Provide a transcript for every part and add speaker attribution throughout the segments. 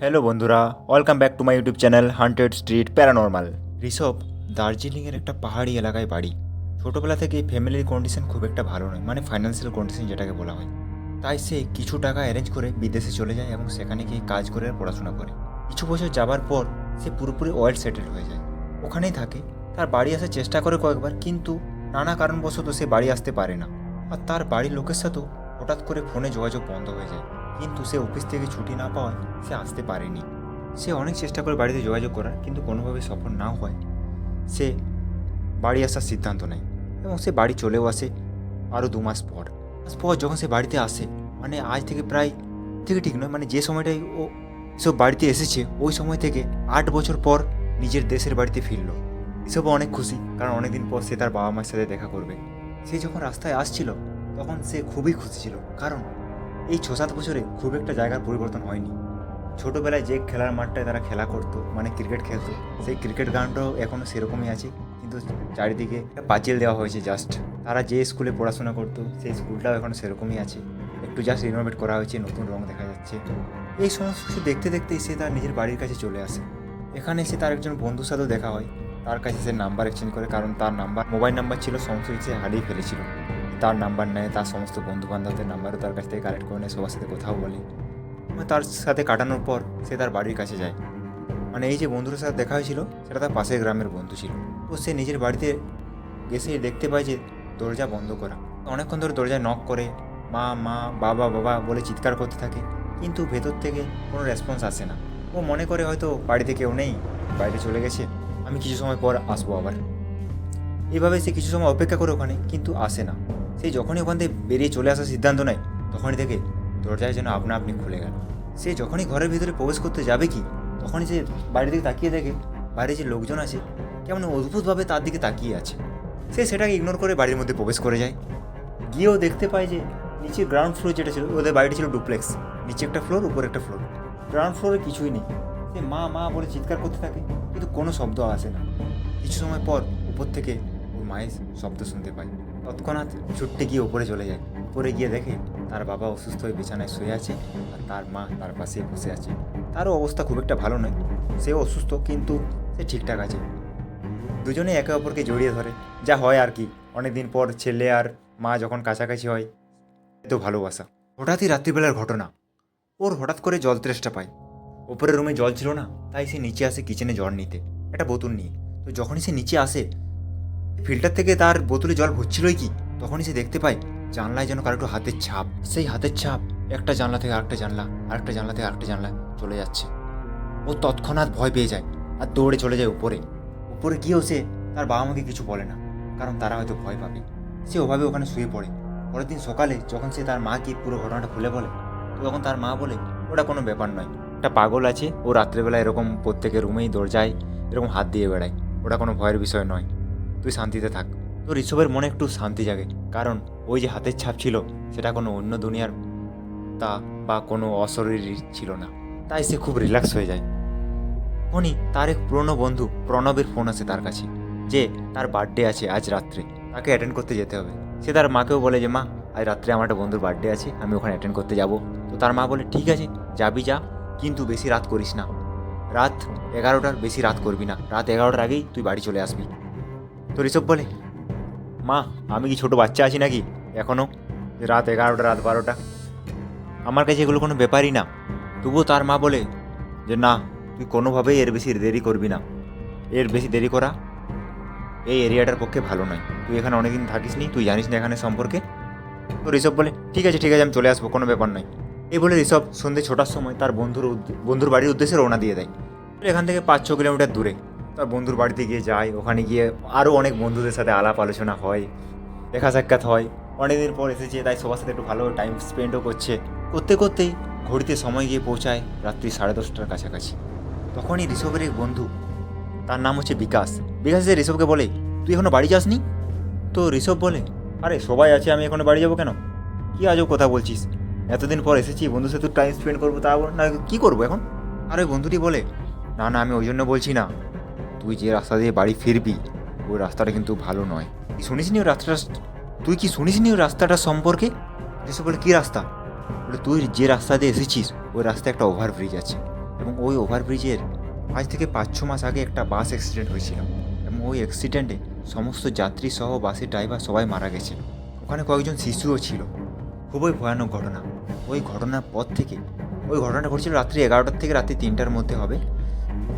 Speaker 1: Hello বন্ধুরা। Welcome back to my YouTube channel haunted street paranormal Rishabh, দার্জিলিংয়ের একটা পাহাড়ি এলাকায় বাড়ি। ছোটোবেলা থেকে ফ্যামিলির কন্ডিশন খুব একটা ভালো নয় মানে ফাইন্যান্সিয়াল কন্ডিশন যেটাকে বলা হয়। তাই সে কিছু টাকা অ্যারেঞ্জ করে বিদেশে চলে যায় এবং সেখানে গিয়ে কাজ করে পড়াশোনা করে। কিছু বছর যাবার পর সে পুরোপুরি ওয়েল সেটেল হয়ে যায়। ওখানেই থাকে, তার বাড়ি আসার চেষ্টা করে কয়েকবার, কিন্তু নানা কারণবশত সে বাড়ি আসতে পারে না। আর তার বাড়ির লোকের সাথেও হঠাৎ করে ফোনে যোগাযোগ বন্ধ হয়ে যায়। কিন্তু সে অফিস থেকে ছুটি না পাওয়ায় সে আসতে পারেনি। সে অনেক চেষ্টা করে বাড়িতে যোগাযোগ করার, কিন্তু কোনোভাবে সফল না হয়। সে বাড়ি আসার সিদ্ধান্ত নেয় এবং সে বাড়ি চলেও আসে আরও দু মাস পর। মাস পর যখন সে বাড়িতে আসে মানে আজ থেকে প্রায়, থেকে ঠিক নয় মানে যে সময়টাই ও সব বাড়িতে এসেছে, ওই সময় থেকে আট বছর পর নিজের দেশের বাড়িতে ফিরল। এসবও অনেক খুশি, কারণ অনেকদিন পর সে তার বাবা মায়ের সাথে দেখা করবে। সে যখন রাস্তায় আসছিল, তখন সে খুবই খুশি ছিল। কারণ এই ছ সাত বছরে খুব একটা জায়গার পরিবর্তন হয়নি। ছোটোবেলায় যে খেলার মাঠটায় তারা খেলা করতো মানে ক্রিকেট খেলতো, সেই ক্রিকেট গ্রাউন্ডটাও এখনও সেরকমই আছে, কিন্তু চারিদিকে পাঁচিল দেওয়া হয়েছে জাস্ট তারা যে স্কুলে পড়াশোনা করতো, সেই স্কুলটাও এখনও সেরকমই আছে। একটু জাস্ট রিনোভেট করা হয়েছে, নতুন রং দেখা যাচ্ছে। এই সমস্ত কিছু দেখতে দেখতে সে তার নিজের বাড়ির কাছে চলে আসে। এখানে এসে তার একজন বন্ধুর সাথেও দেখা হয়। তার কাছে সে নাম্বার এক্সচেঞ্জ করে, কারণ তার নাম্বার মোবাইল নাম্বার ছিল, সমস্ত সে হারিয়ে ফেলেছিল। তার নাম্বার নেয়, তার সমস্ত বন্ধু বান্ধবদের নাম্বারও তার কাছ থেকে কালেক্ট করে নেয়, সবার সাথে কথাও বলে। তার সাথে কাটানোর পর সে তার বাড়ির কাছে যায়। মানে এই যে বন্ধুর সাথে দেখা হয়েছিল, সেটা তার পাশের গ্রামের বন্ধু ছিল। তো সে নিজের বাড়িতে এসে দেখতে পায় যে দরজা বন্ধ করা। অনেকক্ষণ ধরে দরজায় নক করে, মা মা, বাবা বাবা বলে চিৎকার করতে থাকে। কিন্তু ভেতর থেকে কোনো রেসপন্স আসে না। ও মনে করে হয়তো বাড়িতে কেউ নেই বাইরে চলে গেছে, আমি কিছু সময় পর আসব আবার। এভাবে সে কিছু সময় অপেক্ষা করে ওখানে, কিন্তু আসে না। সেই যখনই ওখান থেকে বেরিয়ে চলে আসার সিদ্ধান্ত নেয়, তখনই দেখে দরজায় যেন আপনা আপনি খুলে গেল। সে যখনই ঘরের ভিতরে প্রবেশ করতে যাবে কি, তখনই সে বাইরে দিকে তাকিয়ে দেখে, বাইরে যে লোকজন আছে, কেমন অদ্ভুতভাবে তার দিকে তাকিয়ে আছে। সে সেটাকে ইগনোর করে বাড়ির মধ্যে প্রবেশ করে যায়। গিয়েও দেখতে পায় যে নিচে গ্রাউন্ড ফ্লোর যেটা ছিল, ওদের বাড়িটা ছিল ডুপ্লেক্স নিচে একটা ফ্লোর উপরে একটা ফ্লোর গ্রাউন্ড ফ্লোরে কিছুই নেই। সে মা মা বলে চিৎকার করতে থাকে, কিন্তু কোনো শব্দ আসে না। কিছু সময় পর উপর থেকে ওর মায়ের শব্দ শুনতে পায়। তৎক্ষণাৎ ছুটতে গিয়ে উপরে চলে যায়। উপরে গিয়ে দেখে তার বাবা অসুস্থ হয়ে বিছানায় শুয়ে আছে আর তার মা তার পাশে বসে আছে। তারও অবস্থা খুব একটা ভালো নয়। সেও অসুস্থ কিন্তু সে ঠিকঠাক আছে। দুজনে একে অপরকে জড়িয়ে ধরে। যা হয় আর কি। অনেকদিন পর ছেলে আর মা যখন কাছাকাছি হয় তো ভালোবাসা। হঠাৎই রাত্রিবেলার ঘটনা। ওর হঠাৎ করে জল তেষ্টা পায়। ওপরের রুমে জল ছিল না, তাই সে নিচে আসে কিচেনে জল নিতে। একটা বোতল নিয়ে। তো যখনই সে নিচে আসে ফিল্টার থেকে তার বোতলে জল ভরছিলই কি? তখনই সে দেখতে পায়, জানলায় যেন কারও একটু হাতের ছাপ। সেই হাতের ছাপ, একটা জানলা থেকে আরেকটা জানলা আরেকটা জানলা থেকে আরেকটা জানলা চলে যাচ্ছে। ও তৎক্ষণাৎ ভয় পেয়ে যায় আর দৌড়ে চলে যায় উপরে। উপরে গিয়েও সে তার বাবা মাকে কিছু বলে না, কারণ তারা হয়তো ভয় পাবে। সে ওভাবে ওখানে শুয়ে পড়ে। পরের দিন সকালে যখন সে তার মাকে পুরো ঘটনাটা খুলে বলে, তো তখন তার মা বলে, ওটা কোনো ব্যাপার নয়। একটা পাগল আছে, ও রাত্রেবেলা এরকম প্রত্যেকের রুমেই দরজায় এরকম হাত দিয়ে বেড়ায়। ওটা কোনো ভয়ের বিষয় নয়। তুই শান্তিতে থাক। তো ঋষভের মনে একটু শান্তি জাগে, কারণ ওই যে হাতের ছাপ ছিল, সেটা কোনো অন্য দুনিয়ার তা বা কোনো অশরীরী ছিল না। তাই সে খুব রিল্যাক্স হয়ে যায়। তখনই তার এক পুরনো বন্ধু প্রণবের ফোন আসে তার কাছে, যে তার বার্থডে আছে আজ রাত্রে, তাকে অ্যাটেন্ড করতে যেতে হবে। সে তার মাকেও বলে যে, মা, আজ রাত্রে আমার একটা বন্ধুর বার্থডে আছে, আমি ওখানে অ্যাটেন্ড করতে যাব। তো তার মা বলে, ঠিক আছে, যাবি যা, কিন্তু বেশি রাত করিস না। রাত এগারোটার বেশি রাত করবি না। রাত এগারোটার আগেই তুই বাড়ি চলে আসবি। তো ঋষভ বলে? মা, আমি কি ছোট বাচ্চা আছি নাকি? এখনও রাত এগারোটা, রাত বারোটা। আমার কাছে এগুলো কোনো ব্যাপারই না। তবুও তার মা বলে যে, না, তুই কোনোভাবেই এর বেশি দেরি করবি না। এর বেশি দেরি করা এই এরিয়াটার পক্ষে ভালো নয়। তুই এখানে অনেকদিন থাকিস নি, তুই জানিস না এখানে সম্পর্কে? তো ঋষভ বলে, ঠিক আছে ঠিক আছে, আমি চলে আসব, কোনো ব্যাপার নয়। এই বলে ঋষভ সন্ধ্যে ছটার সময় তার বন্ধুর বন্ধুর বাড়ির উদ্দেশ্যে রওনা দিয়ে দেয়। এখান থেকে পাঁচ ছ কিলোমিটার দূরে। তার বন্ধুর বাড়িতে গিয়ে যায়, ওখানে গিয়ে আরও অনেক বন্ধুদের সাথে আলাপ আলোচনা হয়, দেখা সাক্ষাৎ হয়। অনেকদিন পর এসেছে, তাই সবার সাথে একটু ভালো টাইম স্পেন্ডও করছে। করতে করতেই ঘড়িতে সময় গিয়ে পৌঁছায় রাত্রি সাড়ে দশটার কাছাকাছি। তখনই ঋষভের এক বন্ধু, তার নাম হচ্ছে বিকাশ। বিকাশ এসে ঋষভকে বলে, তুই এখনও বাড়ি যাসনি? তো ঋষভ বলে, আরে সবাই আছে, আমি এখনও বাড়ি যাব কেন? কি আজও কথা বলছিস? এতদিন পর এসেছি, বন্ধুর সাথে টাইম স্পেন্ড করব, তা না, কী করব এখন? আর ওই বন্ধুটি বলে, না না, আমি ওই জন্য বলছি না। তুই যে রাস্তা দিয়ে বাড়ি ফিরবি, ওই রাস্তাটা কিন্তু ভালো নয়। তুই শুনিসনি ওই রাস্তাটা, তুই কি শুনিসনি ওই রাস্তাটা সম্পর্কে? এসে বলে, কী রাস্তা? বলে, তুই যে রাস্তা দিয়ে এসেছিস, ওই রাস্তায় একটা ওভারব্রিজ আছে। এবং এবং ওই ওভারব্রিজের আজ থেকে পাঁচ, ছ মাস আগে একটা বাস অ্যাক্সিডেন্ট হয়েছিল। এবং ওই অ্যাক্সিডেন্টে সমস্ত যাত্রী সহ বাসের ড্রাইভার সবাই মারা গেছে। ওখানে কয়েকজন শিশুও ছিল। খুবই ভয়ানক ঘটনা। ওই ঘটনার পর থেকে, ওই ঘটনাটা ঘটেছিল রাত্রি এগারোটার থেকে রাত্রি তিনটার মধ্যে হবে।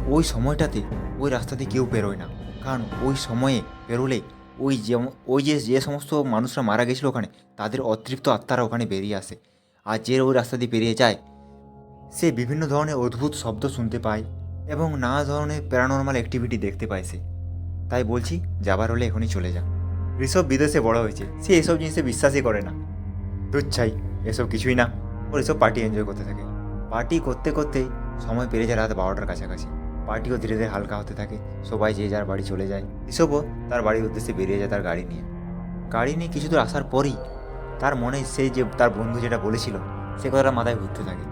Speaker 1: ওই সময়টাতে ওই রাস্তা দিয়ে কেউ বেরোয় না। কারণ ওই সময়ে বেরোলে ওই যেমন ওই যে যে সমস্ত মানুষরা মারা গেছিল ওখানে, তাদের অতৃপ্ত আত্মারা ওখানে বেরিয়ে আসে। আর যে ওই রাস্তা দিয়ে বেরিয়ে যায়, সে বিভিন্ন ধরনের অদ্ভুত শব্দ শুনতে পায় এবং নানা ধরনের প্যারানর্মাল অ্যাক্টিভিটি দেখতে পায় সে। তাই বলছি, যাবার হলে এখনই চলে যা ঋষভ বিদেশে বড় হয়েছে, সে এসব জিনিসে বিশ্বাসই করে না। দুচ্ছাই, এসব কিছুই না। ওর এসব পার্টি এনজয় করতে থাকে। পার্টি করতে করতেই সময় পেরে যায় রাত বারোটার কাছাকাছি। পার্টিও ধীরে ধীরে হালকা হতে থাকে। সবাই যে যার বাড়ি চলে যায়। ঋষভও তার বাড়ির উদ্দেশ্যে বেরিয়ে যায় তার গাড়ি নিয়ে। গাড়ি নিয়ে কিছু দূর আসার পরই তার মনে সেই যে তার বন্ধু যেটা বলেছিল, সে কথাটা মাথায় ঘুরতে থাকে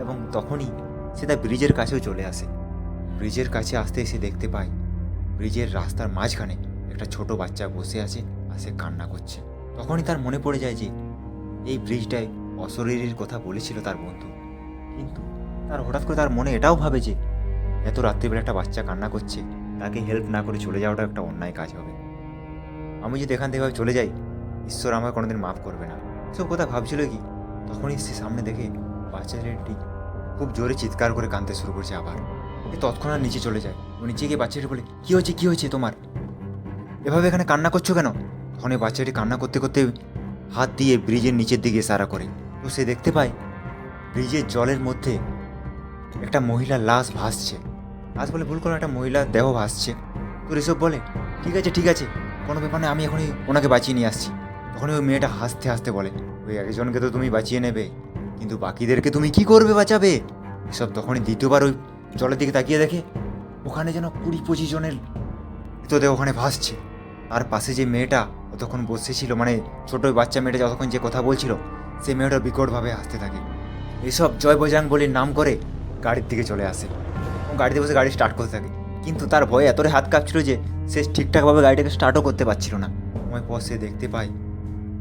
Speaker 1: এবং তখনই সে তার ব্রিজের কাছেও চলে আসে। ব্রিজের কাছে আসতে এসে দেখতে পায়, ব্রিজের রাস্তার মাঝখানে একটা ছোট বাচ্চা বসে আছে আর সে কান্না করছে। তখনই তার মনে পড়ে যায় যে, এই ব্রিজটায় অশরীরের কথা বলেছিল তার বন্ধু। কিন্তু তার হঠাৎ করে তার মনে এটাও ভাবে যে এত রাত্রিবেলা একটা বাচ্চা কান্না করছে, তাকে হেল্প না করে চলে যাওয়াটা একটা অন্যায় কাজ হবে। আমি যদি এখান থেকে চলে যাই, ঈশ্বর আমাকে কোনোদিন মাফ করবে না। সব কথা ভাবছিল কি? তখনই সে সামনে দেখে বাচ্চা ছেলেটি খুব জোরে চিৎকার করে কাঁদতে শুরু করছে আবার। এ তৎক্ষণাৎ নিচে চলে যায়। ও নিচে গিয়ে বাচ্চাটি বলে, কী হয়েছে? কী হয়েছে তোমার? এভাবে এখানে কান্না করছ কেন? তখন এই বাচ্চাটি কান্না করতে করতে হাত দিয়ে ব্রিজের নিচের দিকে ইশারা করে। তো সে দেখতে পায়, ব্রিজের জলের মধ্যে একটা মহিলার লাশ ভাসছে। লাশ বলে ভুল করে একটা মহিলার দেহ ভাসছে। তো ঋষভ বলে, ঠিক আছে ঠিক আছে। কোনো ব্যাপার নেই আমি এখনই ওনাকে বাঁচিয়ে নিয়ে আসছি। তখন ওই মেয়েটা হাসতে হাসতে বলে, ওই একজনকে তো তুমি বাঁচিয়ে নেবে, কিন্তু বাকিদেরকে তুমি কি করবে বাঁচাবে? এসব তখনই দ্বিতীয়বার ওই জলের দিকে তাকিয়ে দেখে, ওখানে যেন কুড়ি পঁচিশ জনের মৃতদেহ ওখানে ভাসছে। আর পাশে যে মেয়েটা অতক্ষণ বসেছিল মানে ছোট বাচ্চা মেয়েটা যতক্ষণ যে কথা বলছিল সেই মেয়েটা বিকটভাবে হাসতে থাকে। এসব জয় বজাং বলে নাম করে গাড়ির দিকে চলে আসে। গাড়িতে বসে গাড়ি স্টার্ট করতে থাকে। কিন্তু তার ভয়ে এতটাই হাত কাঁপছিল যে সে ঠিকঠাকভাবে গাড়িটাকে স্টার্টও করতে পারছিল না। সময় পর সে দেখতে পায়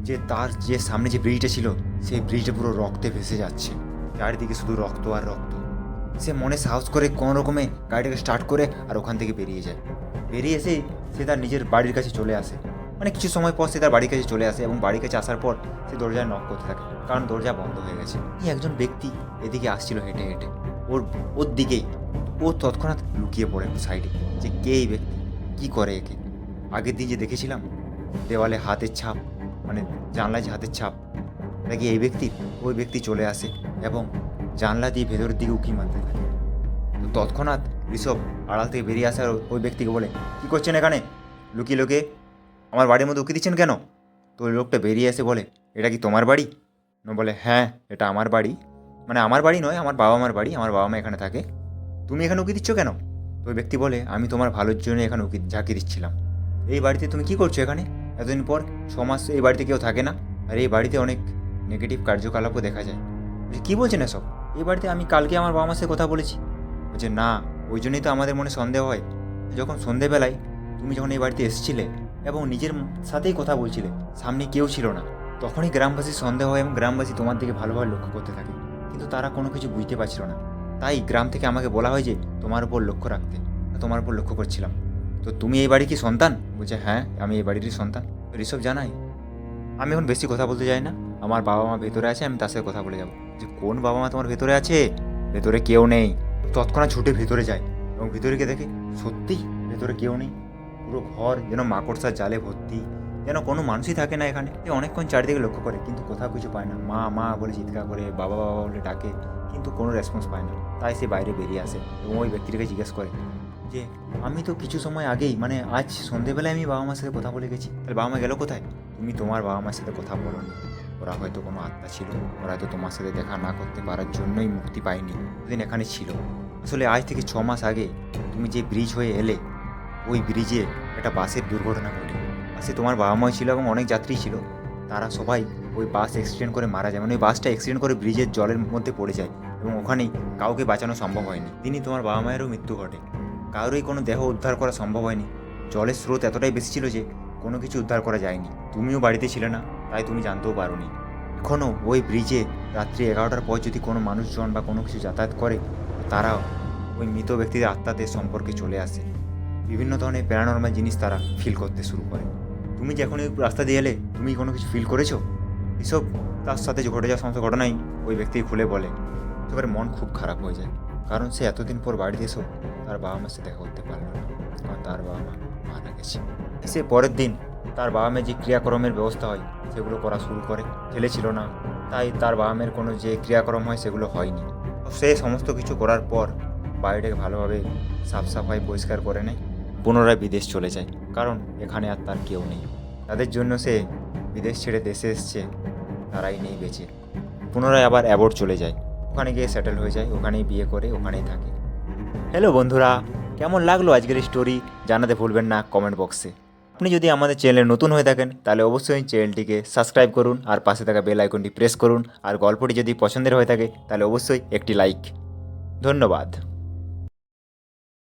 Speaker 1: যে তার যে সামনে যে ব্রিজটা ছিল, সেই ব্রিজটা পুরো রক্তে ভেসে যাচ্ছে। চারিদিকে শুধু রক্ত আর রক্ত। সে মনে সাহস করে কোনো রকমে গাড়িটাকে স্টার্ট করে আর ওখান থেকে বেরিয়ে যায়। বেরিয়ে এসে সে তার নিজের বাড়ির কাছে চলে আসে। মানে কিছু সময় পর সে তার বাড়ির কাছে চলে আসে এবং বাড়ির কাছে আসার পর সে দরজায় নক করতে থাকে। কারণ দরজা বন্ধ হয়ে গেছে। একজন ব্যক্তি এদিকে আসছিল হেঁটে হেঁটে। ওর ওর দিকেই ও তৎক্ষণাৎ লুকিয়ে পড়ে সাইডে যে কে এই ব্যক্তি? কী করে একে? আগের দিন যে দেখেছিলাম, দেওয়ালে হাতের ছাপ মানে জানলায় যে হাতের ছাপ, নাকি এই ব্যক্তির ওই ব্যক্তি চলে আসে এবং জানলা দিয়ে ভেতরের দিকে উকি মারতে থাকে। তো তৎক্ষণাৎ ঋষভ আড়াল থেকে বেরিয়ে আসার ওই ব্যক্তিকে বলে, কী করছেন এখানে? লুকিয়ে লুকিয়ে আমার বাড়ির মধ্যে উকি দিচ্ছেন কেন? তো ওই লোকটা বেরিয়ে এসে বলে, এটা কি তোমার বাড়ি? বলে হ্যাঁ এটা আমার বাড়ি। মানে আমার বাড়ি নয়, আমার বাবা মার বাড়ি, আমার বাবা মা এখানে থাকে। তুমি এখানে উকি দিচ্ছ কেন? তো ব্যক্তি বলে, আমি তোমার ভালোর জন্য এখানে উকি, ঝাঁকি দিচ্ছিলাম। এই বাড়িতে তুমি কি করছ এখানে? এতদিন পর মাস এই বাড়িতে কেউ থাকে না। আর এই বাড়িতে অনেক নেগেটিভ কার্যকলাপও দেখা যায়। কী বলছেন এসব? এই বাড়িতে আমি কালকে আমার বাবা মার সাথে কথা বলেছি। বলছে, না, ওই জন্যই তো আমাদের মনে সন্দেহ হয়। যখন সন্ধেবেলায় তুমি যখন এই বাড়িতে এসেছিলে এবং নিজের সাথেই কথা বলছিলে, সামনে কেউ ছিল না, তখনই গ্রামবাসীর সন্দেহ হয় এবং গ্রামবাসী তোমার দিকে ভালোভাবে লক্ষ্য করতে থাকে। কিন্তু তারা কোনো কিছু বুঝতে পারছিল না। তাই গ্রাম থেকে আমাকে বলা হয় যে তোমার উপর লক্ষ্য রাখতে তোমার উপর লক্ষ্য করছিলাম। তো তুমি এই বাড়ি কি সন্তান? বলছে হ্যাঁ আমি এই বাড়িরই সন্তান। তো ঋষভ জানাই আমি এখন বেশি কথা বলতে যাই না। আমার বাবা মা ভেতরে আছে, আমি তার সাথে কথা বলে যাব। যে, কোন বাবা মা তোমার ভেতরে আছে? ভেতরে কেউ নেই। তৎক্ষণাৎ ছুটে ভেতরে যায় এবং ভেতরে গিয়ে দেখে সত্যি ভেতরে কেউ নেই। পুরো ঘর যেন মাকড়সার জালে ভর্তি। যেন কোনো মানুষই থাকে না এখানে। সে অনেকক্ষণ চারিদিকে লক্ষ্য করে, কিন্তু কোথাও কিছু পায় না। মা মা বলে চিৎকার করে, বাবা বাবা বলে ডাকে, কিন্তু কোনো রেসপন্স পায় না। তাই সে বাইরে বেরিয়ে আসে এবং ওই ব্যক্তিটাকে জিজ্ঞেস করে যে, আমি তো কিছু সময় আগেই মানে আজ সন্ধেবেলায় আমি বাবা মার সাথে কথা বলে গেছি। তাহলে বাবা মা গেল কোথায়? তুমি তোমার বাবা মার সাথে কথা বলোনি ওরা হয়তো কোনো আত্মা ছিল। ওরা হয়তো তোমার সাথে দেখা না করতে পারার জন্যই মুক্তি পায়নি। দিন এখানে ছিল। আসলে আজ থেকে ছ মাস আগে তুমি যে ব্রিজ হয়ে এলে, ওই ব্রিজে একটা বাসের দুর্ঘটনা ঘটে। বাসে তোমার বাবা মাই ছিল এবং অনেক যাত্রী ছিল। তারা সবাই ওই বাস অ্যাক্সিডেন্ট করে মারা যায়। মানে ওই বাসটা অ্যাক্সিডেন্ট করে ব্রিজের জলের মধ্যে পড়ে যায় এবং ওখানেই কাউকে বাঁচানো সম্ভব হয়নি। তিনি তোমার বাবা মায়েরও মৃত্যু ঘটে। কারোরই কোনো দেহ উদ্ধার করা সম্ভব হয়নি। জলের স্রোত এতটাই বেশি ছিল যে কোনো কিছু উদ্ধার করা যায়নি। তুমিও বাড়িতে ছিলে না, তাই তুমি জানতেও পারোনি। এখনও ওই ব্রিজে রাত্রি এগারোটার পর যদি কোনো মানুষজন বা কোনো কিছু যাতায়াত করে, তারা ওই মৃত ব্যক্তিদের আত্মাদের সম্পর্কে চলে আসে। বিভিন্ন ধরনের প্যারানর্মাল জিনিস তারা ফিল করতে শুরু করে। তুমি যখন এই রাস্তা দিয়ে এলে? তুমি কোনো কিছু ফিল করেছ? এসব তার সাথে যে ঘটে যাওয়া সমস্ত ঘটনাই ওই ব্যক্তি খুলে বলে। একেবারে মন খুব খারাপ হয়ে যায়। কারণ সে এতদিন পর বাড়িতে এসেও তার বাবা মার সাথে দেখা করতে পারল না। কারণ তার বাবা মা মারা গেছে। সে পরের দিন তার বাবা মায়ের যে ক্রিয়াকর্মের ব্যবস্থা হয়, সেগুলো করা শুরু করে। ছেলে ছিল না, তাই তার বাবা মায়ের কোনো যে ক্রিয়াকর্ম হয়, সেগুলো হয়নি। সে সমস্ত কিছু করার পর বাড়িটাকে ভালোভাবে সাফ সাফাই পরিষ্কার করে নেয়। পুনরায় বিদেশ চলে যায়। কারণ এখানে আর তার কেউ নেই। তাদের জন্য সে বিদেশ ছেড়ে দেশে এসছে, তারাই নেই বেঁচে। পুনরায় আবার অ্যাবোর্ড চলে যায়। ওখানে গিয়ে সেটেল হয়ে যায়, ওখানেই বিয়ে করে, ওখানেই থাকে। হ্যালো বন্ধুরা, কেমন লাগল আজকের স্টোরি জানাতে ভুলবেন না কমেন্ট বক্সে আপনি যদি আমাদের চ্যানেলে নতুন হয়ে থাকেন, তাহলে অবশ্যই চ্যানেলটিকে সাবস্ক্রাইব করুন আর পাশে থাকা বেল আইকনটি প্রেস করুন। আর গল্পটি যদি পছন্দের হয়ে থাকে, তাহলে অবশ্যই একটি লাইক ধন্যবাদ।